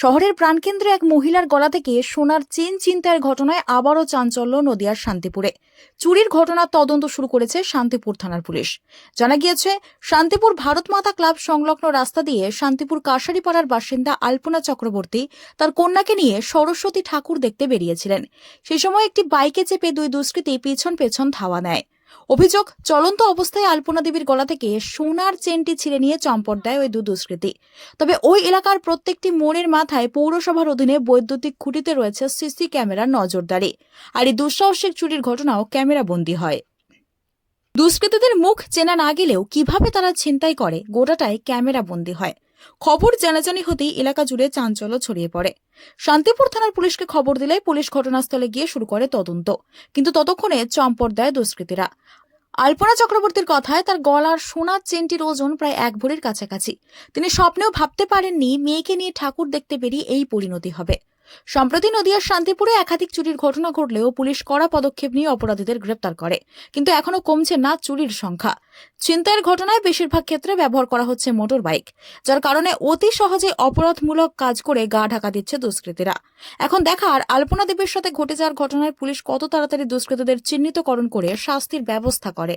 শহরের প্রাণকেন্দ্রে এক মহিলার গলা থেকে সোনার চেন চিন্তায়ের ঘটনায় আবারও চাঞ্চল্য নদিয়ার শান্তিপুরে। চুরির ঘটনার তদন্ত শুরু করেছে শান্তিপুর থানার পুলিশ। জানা গিয়েছে, শান্তিপুর ভারত মাতা ক্লাব সংলগ্ন রাস্তা দিয়ে শান্তিপুর কাশারিপাড়ার বাসিন্দা আলপনা চক্রবর্তী তার কন্যাকে নিয়ে সরস্বতী ঠাকুর দেখতে বেরিয়েছিলেন। সেই সময় একটি বাইকে চেপে দুই দুষ্কৃতী পিছন পেছন ধাওয়া নেয়। অভিযোগ, চলন্ত অবস্থায় আলপনা দেবীর গলা থেকে সোনার চেনটি ছিঁড়ে নিয়ে চম্পট দেয় ওই দু দুষ্কৃতী। তবে ওই এলাকার প্রত্যেকটি মোড়ের মাথায় পৌরসভার অধীনে বৈদ্যুতিক খুঁটিতে রয়েছে সিসি ক্যামেরার নজরদারি আর এই দুঃসাহসিক চুরির ঘটনাও ক্যামেরাবন্দী হয়। দুষ্কৃতীদের মুখ চেনা না গেলেও কীভাবে তারা ছিনতাই করে, গোটাটাই ক্যামেরাবন্দী হয়। খবর জানাজানি হতেই এলাকা জুড়ে চাঞ্চল্য ছড়িয়ে পড়ে। শান্তিপুর থানার পুলিশকে খবর দিলে পুলিশ ঘটনাস্থলে গিয়ে শুরু করে তদন্ত। কিন্তু ততক্ষণে চম্পট দেয় দুষ্কৃতীরা। আলপনা চক্রবর্তীর কথায় তার গলার সোনার চেনটির ওজন প্রায় এক ভরির কাছাকাছি। তিনি স্বপ্নেও ভাবতে পারেননি, মেয়েকে নিয়ে ঠাকুর দেখতে পেরিয়ে এই পরিণতি হবে। সম্প্রতি নদিয়ার শান্তিপুরে একাধিক চুরির ঘটনা ঘটলেও পুলিশ কড়া পদক্ষেপ নিয়ে অপরাধীদের গ্রেপ্তার করে কিন্তু এখনও কমছে না চুরির সংখ্যা। ছিনতাইয়ের ঘটনায় বেশিরভাগ ক্ষেত্রে ব্যবহার করা হচ্ছে মোটর বাইক যার কারণে অতি সহজে অপরাধমূলক কাজ করে গা ঢাকা দিচ্ছে দুষ্কৃতীরা। এখন দেখার আলপনা দেবীর সাথে ঘটে যাওয়ার ঘটনায় পুলিশ কত তাড়াতাড়ি দুষ্কৃতীদের চিহ্নিতকরণ করে শাস্তির ব্যবস্থা করে?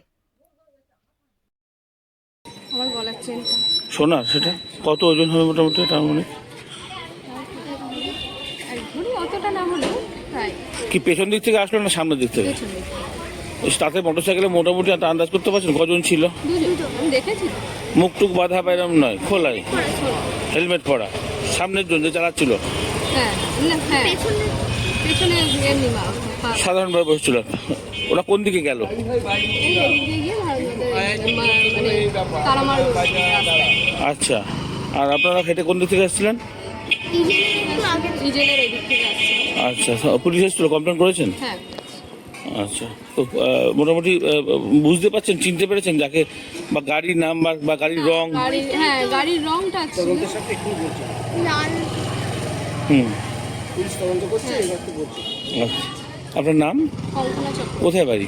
আমার গলার চেনটা। সোনার সেটা কত ওজন হবে মোটামুটি? তার মানে এক অতটা না হলেও প্রায়। কি পেছন দিক থেকে আসলো না সামনের দিক থেকে? ওই তাতে মোটর সাইকেলে মোটামুটি একটা আন্দাজ করতে পারছেন কজন ছিল? দুটো আমি দেখেছি। তো। মুখ টুক বাঁধা বাইরম নয় খোলাই। হেলমেট পরা। সামনের জন যে চালাচ্ছিল? হ্যাঁ হ্যাঁ। সাধারণভাবে বসছিল। ওরা কোন দিকে গেল? মানে আচ্ছা। আর আপনারা হেঁটে কোন দিক থেকে এসেছিলেন? আসছে আচ্ছা পুলিশ এসেছিল কমপ্লেন করেছেন? হ্যাঁ। আচ্ছা তো মোটামুটি বুঝতে পারছেন চিনতে পেরেছেন যাকে বা গাড়ির নাম্বার বা গাড়ির রং? গাড়ির হ্যাঁ গাড়ির রংটা হুম। আচ্ছা। আপনার নাম? কোথায় বাড়ি?